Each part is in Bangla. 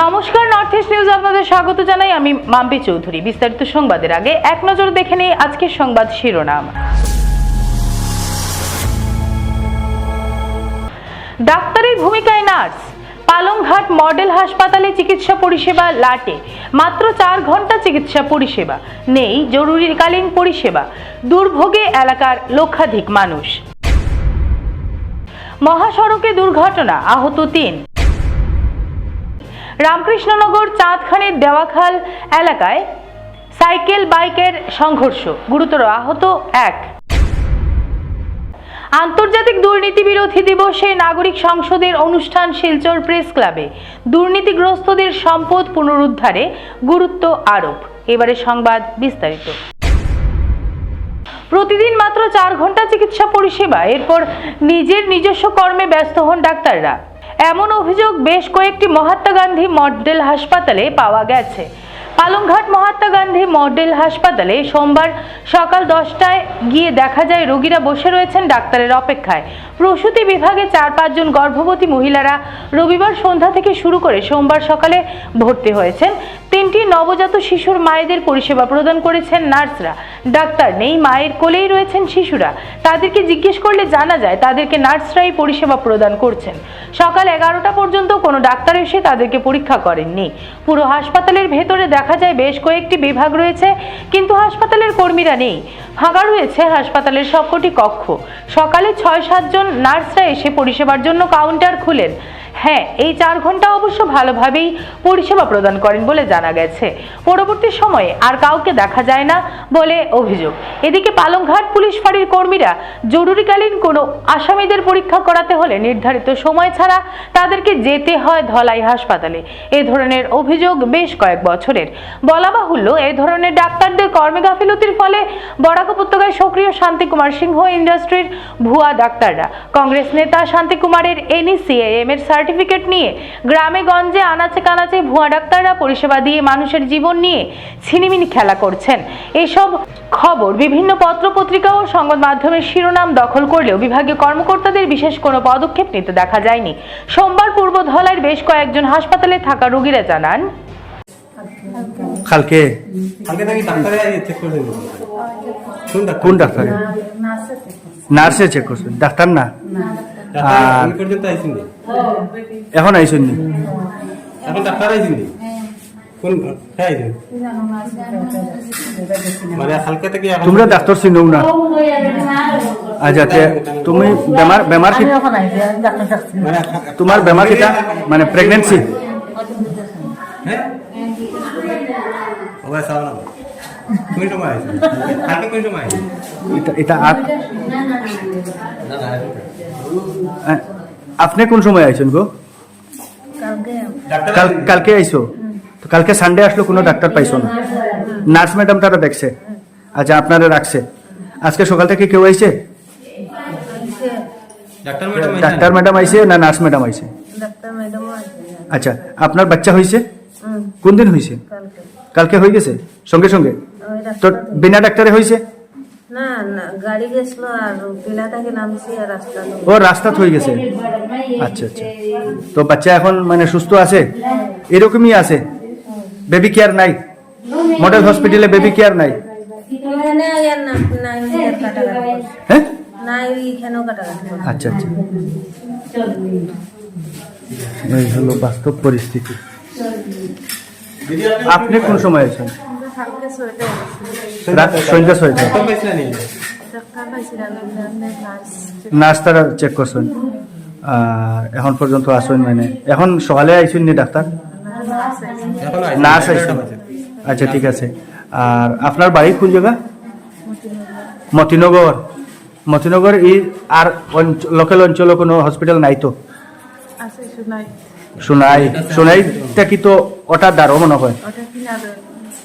নমস্কার নর্থ ইস্ট নিউজ আপনাদের স্বাগত জানাই। আমি মাম্পি চৌধুরী। বিস্তারিত সংবাদের আগে এক নজর দেখে নিই আজকের সংবাদ শিরোনাম। ডাক্তারের ভূমিকায় নার্স। পালংঘাট মডেল হাসপাতালে চিকিৎসা পরিষেবা লাটে। মাত্র চার ঘণ্টা চিকিৎসা পরিষেবা। নেই জরুরিকালীন পরিষেবা। দুর্ভোগে এলাকার লক্ষাধিক মানুষ। মহাসড়কে দুর্ঘটনা, আহত তিন। রামকৃষ্ণনগর চাঁদখানের দেওয়াখাল এলাকায় সাইকেল, বাইকের সংঘর্ষ। গুরুতর আহত এক। আন্তর্জাতিক দুর্নীতি বিরোধী দিবসে নাগরিক সংসদের অনুষ্ঠান শিলচর প্রেস ক্লাবে। দুর্নীতিগ্রস্তদের সম্পদ পুনরুদ্ধারে গুরুত্ব আরোপ। এবারে সংবাদ বিস্তারিত। প্রতিদিন মাত্র চার ঘণ্টা চিকিৎসা পরিষেবা। এরপর নিজের নিজস্ব কর্মে ব্যস্ত হন ডাক্তাররা। এমন অভিযোগ বেশ কয়েকটি মহাত্মা গান্ধী মডেল হাসপাতালে পাওয়া গেছে। পালংঘাট মহাত্মা গান্ধী মডেল হাসপাতালে সোমবার সকাল দশটায় গিয়ে দেখা যায় রোগীরা বসে রয়েছেন ডাক্তারের অপেক্ষায়। প্রসূতি বিভাগে চার পাঁচজন গর্ভবতী মহিলারা রবিবার সন্ধ্যা থেকে শুরু করে সোমবার সকালে ভর্তি হয়েছেন। তিনটি নবজাত শিশুর মায়েদের পরিষেবা প্রদান করেছেন নার্সরা। ডাক্তার নেই, মায়ের কোলেই রয়েছেন শিশুরা। তাদেরকে জিজ্ঞেস করলে জানা যায়, তাদেরকে নার্সরাই পরিষেবা প্রদান করছেন। সকাল এগারোটা পর্যন্ত কোনো ডাক্তার এসে তাদেরকে পরীক্ষা করেননি। পুরো হাসপাতালের ভেতরে দেখা যায় বেশ কয়েকটি বিভাগ রয়েছে, কিন্তু হাসপাতালের কর্মীরা নেই। ফাঁকা রয়েছে হাসপাতালের সবকটি কক্ষ। সকালে ছয় সাতজন নার্সরা এসে পরিষেবার জন্য কাউন্টার খুলেন। হ্যাঁ এই চার ঘণ্টা অবশ্য ভালোভাবেই পরিষেবা প্রদান করেন বলে জানা গেছে। পরবর্তী সময়ে আর কাউকে দেখা যায় না বলে অভিযোগ। এদিকে পালংঘাট পুলিশ ফাঁড়ির কর্মীরা জরুরিকালীন কোনো আসামিদের পরীক্ষা করাতে হলে নির্ধারিত সময় ছাড়া তাদেরকে যেতে হয় ধলাই হাসপাতালে। এ ধরনের অভিযোগ বেশ কয়েক বছরের। বলা বাহুল্য, এ ধরনের ডাক্তারদের কর্মে গাফিলতির ফলে বরাক উপত্যকায় সক্রিয় শান্তি কুমার সিংহ ইন্ডাস্ট্রির ভুয়া ডাক্তাররা। কংগ্রেস নেতা শান্তিকুমারের এনইসিএএম এর সার্টিফিকেট নিয়ে গ্রামে গঞ্জে আনাচে কানাচে ভুয়া ডাক্তাররা পরিষেবা দিয়ে মানুষের জীবন নিয়ে ছিনিমিনি খেলা করছেন। এসব খবর বিভিন্ন পত্র পত্রিকা ও সংবাদ মাধ্যমের শিরোনাম দখল করলেও বিভাগীয় কর্মকর্তাদের বিশেষ কোনো পদক্ষেপ নিতে দেখা যায়নি। সোমবার পূর্ব ধলাইয়ের বেশ কয়েকজন হাসপাতালে থাকা রোগীরা জানান কালকে কালকে নাকি ডাক্তারে চেক করে দেবো। কোন ডাক্তার? কোন ডাক্তার নার্সে চেক করছেন ডাক্তার না। আর- আইসিন। নি এখন আইসেন নি? এখন ডাক্তার আইসিন। নি কোন হ্যাঁ আইসিন। মানে কালকে থেকে এখন তোমরা ডাক্তার চিনও না? আচ্ছা তে তুমি বেমার বেমার কি মানে তোমার বেমার কিটা? মানে প্রেগনেন্সি হ্যাঁ? আইসিন? আইসিন? এটা এটা আপ- আ, আপনি কোন সময় আইছেন গো? কাল কালকে আইছো? তো কালকে সানডে আসলো কোনো ডাক্তার পাইছো না? নার্স ম্যাডাম তারা দেখছে। আচ্ছা আপনারা রাখছে। আজকে সকাল থেকে কেউ আইছে? ডাক্তার ম্যাডাম ডাক্তার আইছে না নার্স ম্যাডাম আইছে? আচ্ছা আপনার বাচ্চা হয়েছে কোন দিন হয়েছে কালকে। কালকে হয়ে গেছে? সঙ্গে সঙ্গে? তো বিনা ডাক্তারে হয়েছে না না গাড়ি গেছিল আর পিলা থেকে নামছি আর রাস্তা ও রাস্তা হয়ে গেছে? আচ্ছা আচ্ছা। তো বাচ্চা এখন মানে সুস্থ আছে? এরকমই আছে? বেবি কেয়ার নাই? মডেল হসপিটালে বেবি কেয়ার নাই। হ্যাঁ। আচ্ছা আচ্ছা। এই হলো বাস্তব পরিস্থিতি। আপনি কোন সময় আছেন? আমরা কালকে ছয়টা গেছি রাত সন্ধ্যা ছয়টা ডাক্তার পাইছিলেন নি ডাক্তার পাইছিলাম নার্স নার্স তারা চেক করছেন। আর এখন পর্যন্ত আসেন মানে এখন সকালে আইসেন নি ডাক্তার? নার্স আইসেন আচ্ছা ঠিক আছে। আর আপনার বাড়ি কোন জায়গা? মতিনগর। মতিনগর ই আর লোকাল অঞ্চলে কোনো হসপিটাল নাই তো? শোনাই। সোনাই সোনাইটা কি তো ওটার দ্বারও মনে হয়? ওটা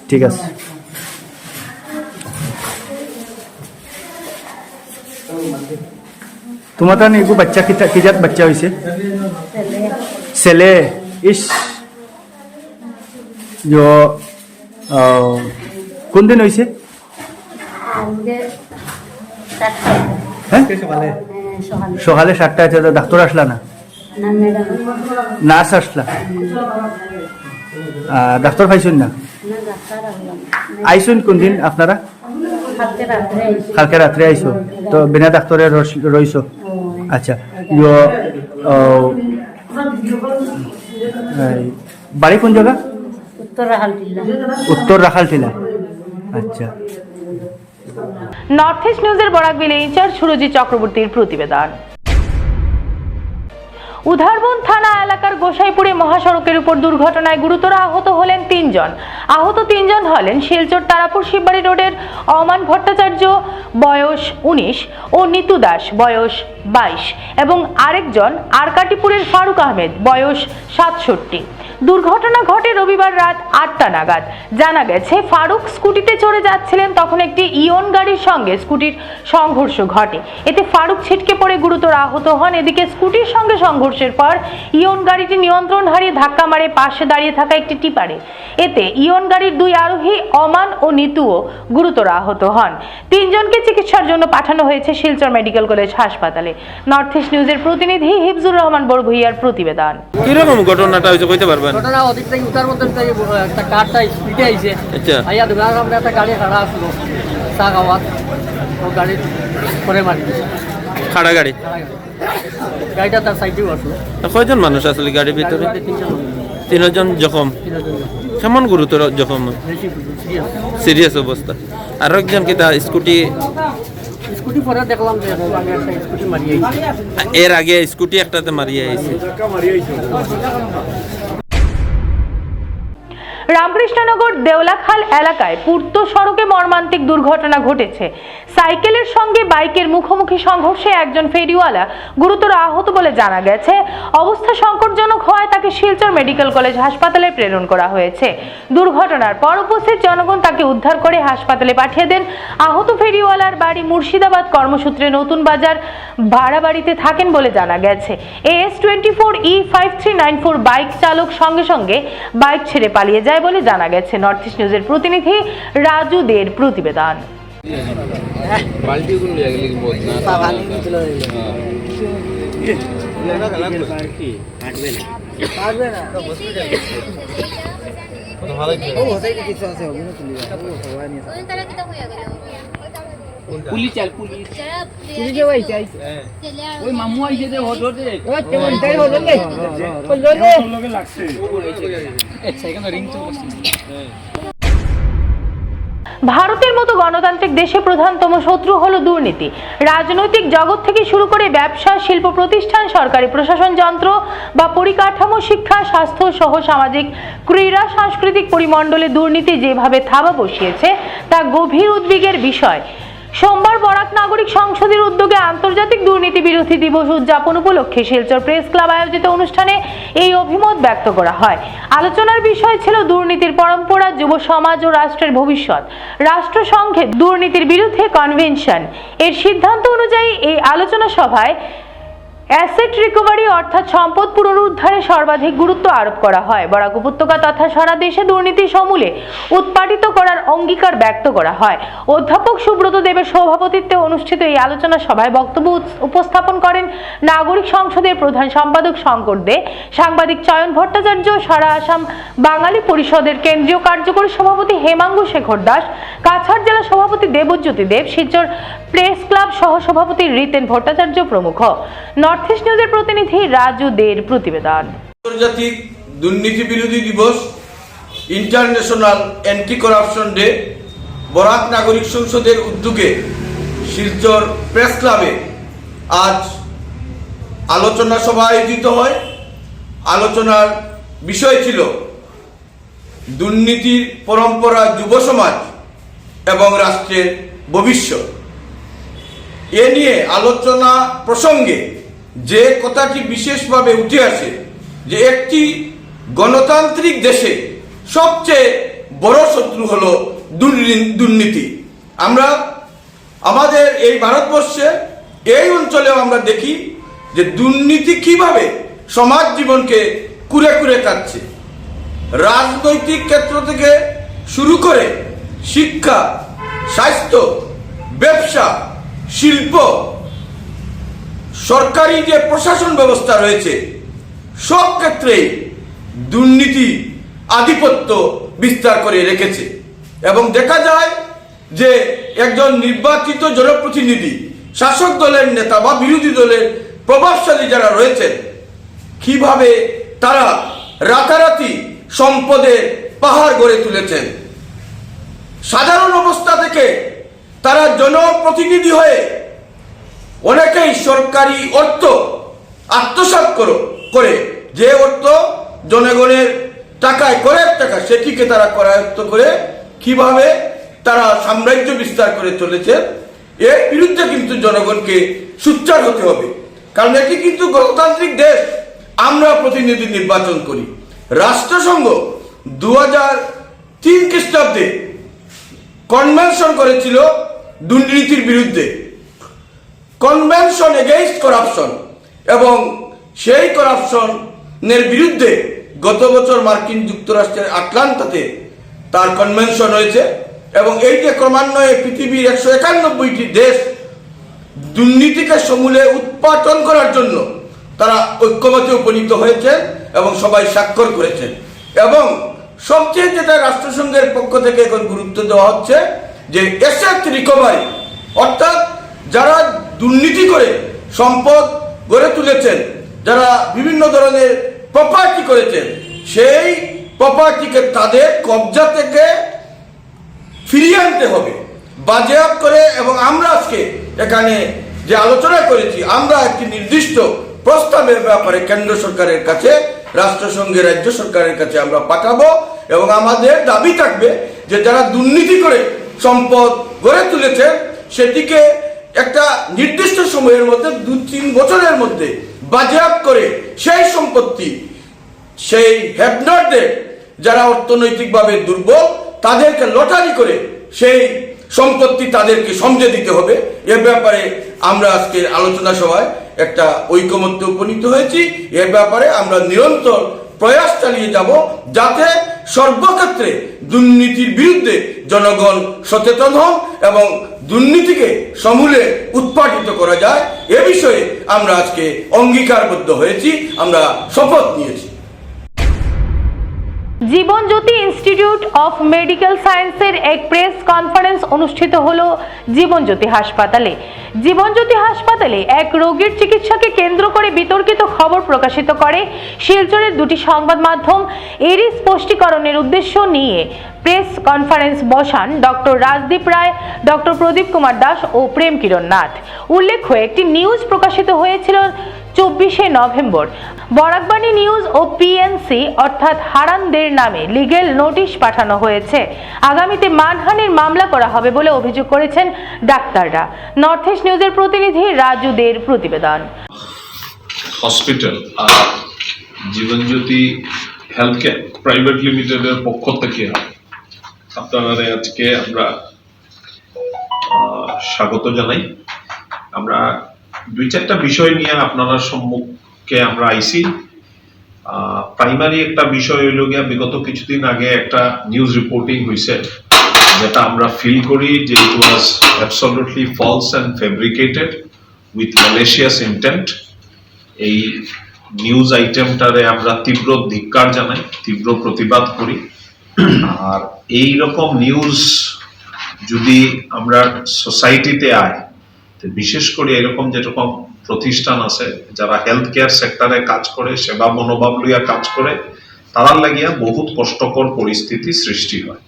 ঠিক আছে। তোমার তার এগু বাচ্চা কি কি জাত বাচ্চা হয়েছে ছেলে। ইস। কোন দিন হয়েছে হ্যাঁ? সকালে? সাতটা আছে ডাক্তার আসলা না? নার্স আসলা? ডাক্তার পাইছেন না? আইসুন কোন দিন আপনারা। কালকে রাত্রে আইসো তো বিনা ডাক্তারে রইছো? আচ্ছা। ইয়ো বাড়ি কোন জায়গা? উত্তর রাখাল রাখালটিলা। আচ্ছা। নর্থ ইস্ট নিউজের বরাকবিল ইনচার্জ সুরজিৎ চক্রবর্তীর প্রতিবেদন। উধারবন থানা এলাকার গোসাইপুরে মহাসড়কের উপর দুর্ঘটনায় গুরুতর আহত হলেন তিনজন। আহত তিনজন হলেন শিলচর তারাপুর শিববাড়ি রোডের অমান ভট্টাচার্য, বয়স উনিশ, ও নিতু দাস, বয়স বাইশ, এবং আরেকজন আরকাটিপুরের ফারুক আহমেদ, বয়স সাতষট্টি। দুর্ঘটনা ঘটে রবিবার রাত আটটা নাগাদ। জানা গেছে, ফারুক স্কুটিতে চড়ে যাচ্ছিলেন তখন একটি ইয়ন গাড়ির সঙ্গে স্কুটির সংঘর্ষ ঘটে। এতে ফারুক ছিটকে পড়ে গুরুতর আহত হন। এদিকে স্কুটির সঙ্গে সংঘর্ষের পর ইয়ন গাড়িটি নিয়ন্ত্রণ হারিয়ে ধাক্কা মারে পাশে দাঁড়িয়ে থাকা একটি টিপারে। এতে ইয়ন গাড়ির দুই আরোহী অমান ও নিতুও গুরুতর আহত হন। তিনজনকে চিকিৎসার জন্য পাঠানো হয়েছে শিলচর মেডিকেল কলেজ হাসপাতালে। নর্থ ইস্ট নিউজের প্রতিনিধি হিফজুর রহমান বড়ভুইয়ার প্রতিবেদন। কীরকম ঘটনাটা হয়েছে কইতে পারবেন ঘটনা ওদিক থেকে মধ্যে থেকে একটা কারটা স্পিডে আইছে। আচ্ছা। আইয়া দোকানের সামনে একটা গাড়ি খাড়া আসলো চা খাওয়াত। ও গাড়ি করে মারি খাড়া গাড়ি। গাড়িটা তার সাইডেও আসলো কয়জন মানুষ আসলে গাড়ির ভিতরে তিনজন জখম। কেমন গুরুতর জখম? সিরিয়াস অবস্থা আর একজন কি তা স্কুটি স্কুটি পরে দেখলাম যে আমি একটা স্কুটি মারি আইছি এর আগে স্কুটি একটাতে মারিয়ে আইছে রামকৃষ্ণনগর দেওলাখাল এলাকায় পূর্ত সড়কে মর্মান্তিক দুর্ঘটনা ঘটেছে। সাইকেলের সঙ্গে বাইকের মুখোমুখি সংঘর্ষে একজন ফেরিওয়ালা গুরুতর আহত বলে জানা গেছে। অবস্থা সংকটজনক হওয়ায় তাকে শিলচর মেডিকেল কলেজ হাসপাতালে প্রেরণ করা হয়েছে। দুর্ঘটনার পর উপস্থিত জনগণ তাকে উদ্ধার করে হাসপাতালে পাঠিয়ে দেন। আহত ফেরিওয়ালার বাড়ি মুর্শিদাবাদ। কর্মসূত্রে নতুন বাজার ভাড়া বাড়িতে থাকেন বলে জানা গেছে। S twenty four E five three nine four bike চালক সঙ্গে সঙ্গে বাইক ছেড়ে পালিয়ে যায়। বলে জানা গেছে। নর্থ ইস্ট নিউজের প্রতিনিধি রাজু দের প্রতিবেদন। পুলিশ চাল পুলিশ পুলিশ ওই মামু আইছে যে হলো রে সেখানে রিং চলছে ভারতের মতো গণতান্ত্রিক দেশে প্রধানতম শত্রু হলো দুর্নীতি। রাজনৈতিক জগৎ থেকে শুরু করে ব্যবসা, শিল্প প্রতিষ্ঠান, সরকারি প্রশাসন যন্ত্র বা পরিকাঠামো, শিক্ষা, স্বাস্থ্য সহ সামাজিক ক্রীড়া, সাংস্কৃতিক পরিমণ্ডলে দুর্নীতি যেভাবে থাবা বসিয়েছে, তা গভীর উদ্বেগের বিষয়। সোমবার বরাক নাগরিক সংসদের উদ্যোগে আন্তর্জাতিক দুর্নীতি বিরোধী দিবস উদযাপন উপলক্ষে শিলচর প্রেস ক্লাব আয়োজিত অনুষ্ঠানে এই অভিমত ব্যক্ত করা হয়। আলোচনার বিষয় ছিল দুর্নীতির পরম্পরা, যুব সমাজ ও রাষ্ট্রের ভবিষ্যৎ। রাষ্ট্রসংঘে দুর্নীতির বিরুদ্ধে কনভেনশন এর সিদ্ধান্ত অনুযায়ী এই আলোচনা সভায় অ্যাসেট রিকভারি অর্থাৎ সম্পদ পুনরুদ্ধারে সর্বাধিক গুরুত্ব আরোপ করা হয়। বরাক উপত্যকা তথা সারা দেশে দুর্নীতি সমূলে উৎপাদিত করার অঙ্গীকার ব্যক্ত করা হয়। অধ্যাপক সুব্রত দেবের সভাপতিত্বে অনুষ্ঠিত এই আলোচনা সভায় বক্তব্য উপস্থাপন করেন নাগরিক সংসদের প্রধান সম্পাদক শঙ্কর দে, সাংবাদিক চয়ন ভট্টাচার্য, সারা আসাম বাঙালি পরিষদের কেন্দ্রীয় কার্যকরী সভাপতি হেমাঙ্গু শেখর দাস, কাছাড় জেলা সভাপতি দেবজ্যোতি দেব, শিলচর প্রেস ক্লাব সহ সভাপতি রিতেন ভট্টাচার্য প্রমুখ। ইস্ট নিউজের প্রতিনিধি রাজু দের প্রতিবেদন। আন্তর্জাতিক দুর্নীতি বিরোধী দিবস, international anti corruption day, Barak নাগরিক সংসদের উদ্যোগে শিলচর প্রেস ক্লাবে আজ আলোচনা সভা আয়োজিত হয়। আলোচনার বিষয় ছিল দুর্নীতির পরম্পরা যুব সমাজ এবং রাষ্ট্রের ভবিষ্যৎ। এ নিয়ে আলোচনা প্রসঙ্গে যে কথাটি বিশেষভাবে উঠে আসে যে একটি গণতান্ত্রিক দেশে সবচেয়ে বড় শত্রু হলো দুর্নী- দুর্নীতি। আমরা আমাদের এই ভারতবর্ষে এই অঞ্চলেও আমরা দেখি যে দুর্নীতি কীভাবে সমাজ জীবনকে কুরে কুরে কাটছে। রাজনৈতিক ক্ষেত্র থেকে শুরু করে শিক্ষা, স্বাস্থ্য, ব্যবসা, শিল্প সরকারি যে প্রশাসন ব্যবস্থা রয়েছে, সব ক্ষেত্রেই দুর্নীতি আধিপত্য বিস্তার করে রেখেছে। এবং দেখা যায় যে একজন নির্বাচিত জনপ্রতিনিধি, শাসক দলের নেতা বা বিরোধী দলের প্রভাবশালী যারা রয়েছেন, কীভাবে তারা রাতারাতি সম্পদের পাহাড় গড়ে তুলেছেন। সাধারণ অবস্থা থেকে তারা জনপ্রতিনিধি হয়ে অনেকেই সরকারি অর্থ আত্মসাৎ করো, করে। যে অর্থ জনগণের টাকায় করের টাকা, সেটিকে তারা করায়ত্ত করে কীভাবে তারা সাম্রাজ্য বিস্তার করে চলেছে, এর বিরুদ্ধে কিন্তু জনগণকে সুচ্চার হতে হবে। কারণ এটি কিন্তু গণতান্ত্রিক দেশ, আমরা প্রতিনিধি নির্বাচন করি। রাষ্ট্রসংঘ দু হাজার তিন খ্রিস্টাব্দে কনভেনশন করেছিল দুর্নীতির বিরুদ্ধে। কনভেনশন এগেইনস্ট করাপশন এবং সেই করাপশনের বিরুদ্ধে গত বছর মার্কিন যুক্তরাষ্ট্রের আটলান্টাতে তার কনভেনশন হয়েছে এবং এইটা ক্রমান্বয়ে পৃথিবীর একশো একানব্বইটি দেশ দুর্নীতিকে সমূলে উৎপাদন করার জন্য তারা ঐক্যমতে উপনীত হয়েছে এবং সবাই স্বাক্ষর করেছেন এবং সবচেয়ে যেটা রাষ্ট্রসংঘের পক্ষ থেকে এখন গুরুত্ব দেওয়া হচ্ছে যে এসেট রিকভারি অর্থাৎ যারা দুর্নীতি করে সম্পদ গড়ে তুলেছেন, যারা বিভিন্ন ধরনের প্রপার্টি করেছেন, সেই প্রপার্টিকে তাদের কবজা থেকে ফিরিয়ে আনতে হবে। বাজেয়াপ করে এবং আমরা আজকে এখানে যে আলোচনা করেছি, আমরা একটি নির্দিষ্ট প্রস্তাবের ব্যাপারে কেন্দ্র সরকারের কাছে রাষ্ট্রসংঘের রাজ্য সরকারের কাছে আমরা পাঠাবো এবং আমাদের দাবি থাকবে যে যারা দুর্নীতি করে সম্পদ গড়ে তুলেছেন, সেটিকে একটা নির্দিষ্ট সময়ের মধ্যে, দু, তিন বছরের মধ্যে বাজেয়াপ করে সেই সম্পত্তি, সেই হ্যাভনটদের যারা অর্থনৈতিকভাবে দুর্বল, তাদেরকে লটারি করে সেই সম্পত্তি তাদেরকে সমঝে দিতে হবে। এ ব্যাপারে আমরা আজকের আলোচনা সভায় একটা ঐকমত্যে উপনীত হয়েছি। এ ব্যাপারে আমরা নিরন্তর প্রয়াস চালিয়ে যাব যাতে সর্বক্ষেত্রে দুর্নীতির বিরুদ্ধে জনগণ সচেতন হন এবং দুর্নীতিকে সমূলে উৎপাদিত করা যায়। এ বিষয়ে আমরা আজকে অঙ্গীকারবদ্ধ হয়েছি, আমরা শপথ নিয়েছি। জীবনজ্যোতি ইনস্টিটিউট অফ মেডিকেল সায়েন্সের এক প্রেস কনফারেন্স অনুষ্ঠিত হলো জীবনজ্যোতি হাসপাতালে। জীবনজ্যোতি হাসপাতালে এক রোগীর চিকিৎসাকে কেন্দ্র করে বিতর্কিত খবর প্রকাশিত করে শিলচরের দুটি সংবাদ মাধ্যম। এরই স্পষ্টীকরণের উদ্দেশ্য নিয়ে প্রেস কনফারেন্স বসান ডক্টর রাজদীপ রায়, ডক্টর প্রদীপ কুমার দাস ও প্রেম কিরণ নাথ। উল্লেখ্য, একটি নিউজ প্রকাশিত হয়েছিল চব্বিশে নভেম্বর। বরাকবাণী নিউজ ও পিএনসি অর্থাৎ হারানদের নামে লিগেল নোটিশ পাঠানো হয়েছে। আগামীতে মানহানির মামলা করা হবে বলে অভিযোগ করেছেন ডাক্তাররা। নর্থ ইস্ট নিউজের প্রতিনিধি রাজু দের প্রতিবেদন। Hospital Jeevanjyoti health care private লিমিটেডের পক্ষ থেকে আপনারা আজকে আমরা স্বাগত জানাই। আমরা দুই চারটা বিষয় নিয়ে আপনারা সম্মুখে আমরা আইসি। প্রাইমারি একটা বিষয় হইল গিয়া বিগত কিছুদিন আগে একটা নিউজ রিপোর্টিং হয়েছে যেটা আমরা ফিল করি যে it was absolutely false and fabricated with malicious intent এই নিউজ আইটেমটারে আমরা তীব্র ধিক্কার জানাই, তীব্র প্রতিবাদ করি। আর এই রকম নিউজ যদি আমরা সোসাইটিতে আয় বিশেষ করে এরকম যেরকম প্রতিষ্ঠান আছে, যারা হেলথ কেয়ার সেক্টরে কাজ করে, সেবা মনোভাব লইয়া কাজ করে, তারার লাগিয়া বহুত কষ্টকর পরিস্থিতি সৃষ্টি হয়।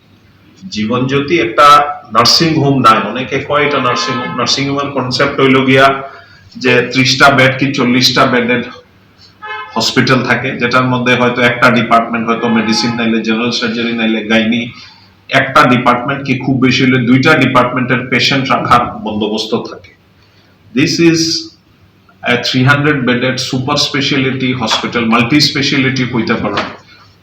জীবনজ্যোতি একটা নার্সিং হোম নাই। অনেকে কয় এটা নার্সিং হোম নার্সিং হোমের কনসেপ্ট হইল গিয়া যে ত্রিশটা বেড কি চল্লিশটা বেডের হসপিটাল থাকে, যেটার মধ্যে হয়তো একটা ডিপার্টমেন্ট হয়তো মেডিসিন নাইলে জেনারেল সার্জারি নাইলে গাইনি একটা ডিপার্টমেন্ট কি খুব বেশি হলে দুইটা ডিপার্টমেন্টের পেশেন্ট রাখার বন্দোবস্ত থাকে। This is three hundred bedded super speciality hospital multi speciality হইতে পারে।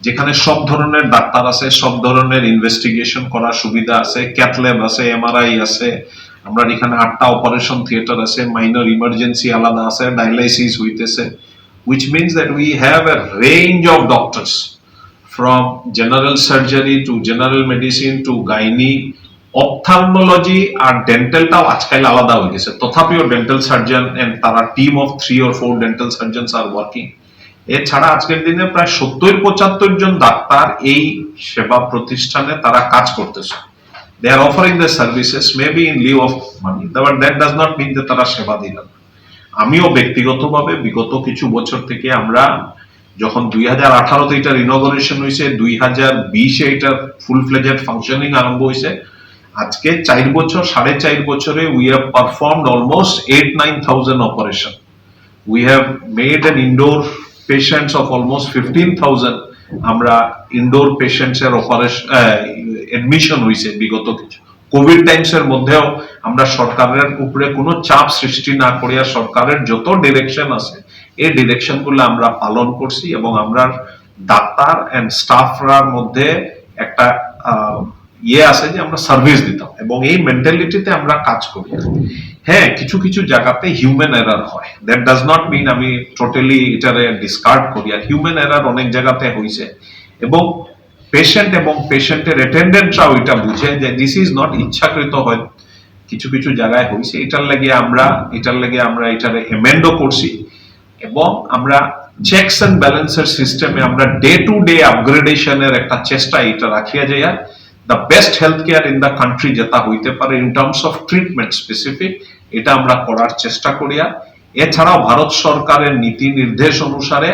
যেখানে সব ধরনের ডাক্তার আছে, সব ধরনের ইনভেস্টিগেশন করার সুবিধা আছে ক্যাথল্যাব আছে এমআরআই আছে। আমরা এখানে আটটা অপারেশন থিয়েটার আছে মাইনর ইমার্জেন্সি আলাদা আছে ডায়ালাইসিস হইতেছে। Which means that we have a range of doctors, from general surgery to general medicine to gynae ophthalmology আর ডেন্টালটাও আজকাল আলাদা হয়ে গেছে। তথাপিও ডেন্টাল সার্জন এন্ড তারা team of three or four dental surgeons are working এছাড়া আজকের দিনে প্রায় সত্তর পঁচাত্তর জন ডাক্তার এই সেবা প্রতিষ্ঠানে তারা কাজ করতেছে। They are offering the services maybe in lieu of money but that does not mean যে তারা সেবা দিল আমিও ব্যক্তিগতভাবে বিগত কিছু বছর থেকে আমরা যখন দুই হাজার আঠারোতে এটার ইনগরেশন হয়েছে দুই হাজার বিশে এটার ফুল ফ্লেজেড ফাংশনিং আরম্ভ হয়েছে আজকে চার বছর সাড়ে চার বছরে we have performed almost eight nine thousand operation we made made an indoor patients of almost 15,000 আমরা ইনডোর পেশেন্টস এর অপারেশন এডমিশন হইছে বিগত কিছু। কোভিড টাইমস এর মধ্যেও আমরা সরকারের উপরে কোনো চাপ সৃষ্টি না করিয়া সরকারের যত ডিরেকশন আছে এই ডিরেকশনগুলো আমরা পালন করছি এবং আমরা ডাক্তার এন্ড স্টাফরার মধ্যে একটা ইয়ে আছে যে আমরা সার্ভিস দিতাম এবং এই মেন্টালিটিতে আমরা কাজ করি। হ্যাঁ কিছু কিছু জায়গাতে হিউম্যান এরার হয়। দ্যাট ডাজ নট মিন আমি টোটালি এটারে ডিসকার্ড করি। আর হিউম্যান এরার অনেক জায়গাতে হয়েছে এবং পেশেন্ট এবং পেশেন্টের অ্যাটেন্ডেন্টরাও এটা বুঝে যে দিস ইজ নট ইচ্ছাকৃত হয়। কিছু কিছু জায়গায় হয়েছে এটার লাগে আমরা, এটার লাগে আমরা এটারে এমেন্ডও করছি এবং আমরা চেকস এন্ড ব্যালেন্সের সিস্টেমে আমরা ডে টু ডে আপগ্রেডেশনের একটা চেষ্টা এটা রাখিয়া যায় the best health care in the country যেটা হইতে পারে in terms of treatment specific এটা আমরা করার চেষ্টা করিয়া এছাড়াও ভারত সরকারের নীতি নির্দেশ অনুসারে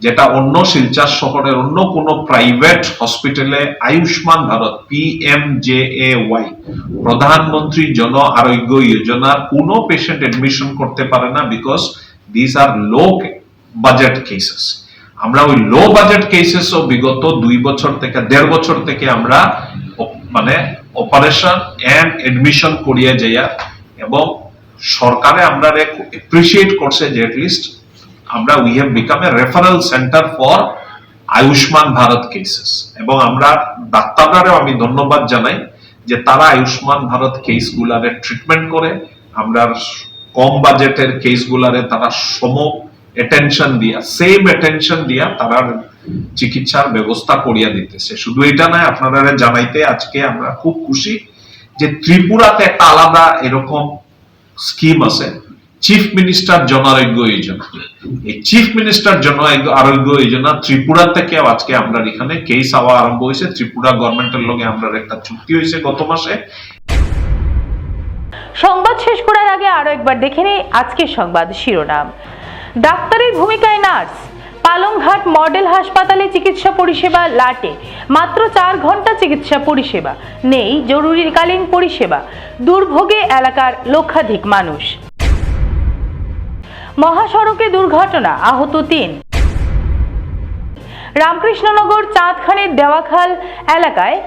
যেটা অন্য শিলচার শহরের অন্য কোনো প্রাইভেট হসপিটালে Ayushman Bharat P M J A Y Pradhanmantri Jan Arogya যোজনার কোনো পেশেন্ট এডমিশন করতে পারে না because this are low budget cases আমরা ওই লো বাজেট কেসেস ও বিগত দুই বছর থেকে, দেড় বছর থেকে আমরা মানে অপারেশন এন্ড এডমিশন করিয়ে যাইয়া এবং সরকারে আমরা এপ্রিসিয়েট করছে যে লিস্ট আমরা we have become a referral centre for Ayushman Bharat cases এবং আমরা ডাক্তাররাও আমি ধন্যবাদ জানাই যে তারা আয়ুষ্মান ভারত কেস গুলারে ট্রিটমেন্ট করে, আমরা কম বাজেটের কেস গুলারে তারা সম অ্যাটেনশন দিয়া সেম অ্যাটেনশন দিয়া তারা চিকিৎসার ব্যবস্থা করিয়া দিতেছে। শুধু এটা নয়, আপনারা জানাইতে আজকে আমরা খুব খুশি যে ত্রিপুরাতে একটা আলাদা এরকম স্কিম আছে চিফ মিনিস্টার জন আরোগ্য যোজনা এই চিফ মিনিস্টার জন আরোগ্য যোজনা ত্রিপুরা থেকে আজকে আমরা এখানে কেস আওয়া আরম্ভ হয়েছে। ত্রিপুরা গভর্নমেন্টের লগে আমরা একটা চুক্তি হয়েছে গত মাসে। সংবাদ শেষ করার আগে আরও একবার দেখে নেই আজকের সংবাদ শিরোনাম। ডাক্তারের ভূমিকায় নার্স। পালংঘাট মডেল হাসপাতালে চিকিৎসা পরিষেবা লাটে। মাত্র চার ঘণ্টা চিকিৎসা পরিষেবা। নেই জরুরিকালীন পরিষেবা। দুর্ভোগে এলাকার লক্ষাধিক মানুষ। মহাসড়কে দুর্ঘটনা, আহত তিন। রামকৃষ্ণনগর চাঁদখানের দেওয়াখাল এলাকায়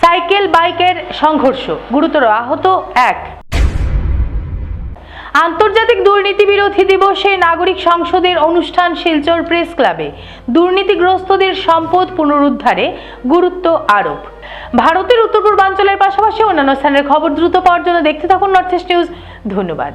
সাইকেল, বাইকের সংঘর্ষ। গুরুতর আহত এক। আন্তর্জাতিক দুর্নীতি বিরোধী দিবসে নাগরিক সংসদের অনুষ্ঠান শিলচর প্রেস ক্লাবে। দুর্নীতিগ্রস্তদের সম্পদ পুনরুদ্ধারে গুরুত্ব আরোপ। ভারতের উত্তর পূর্বাঞ্চলের পাশাপাশি অন্যান্য স্থানের খবর দ্রুত পাওয়ার জন্য দেখতে থাকুন নর্থ ইস্ট নিউজ। ধন্যবাদ।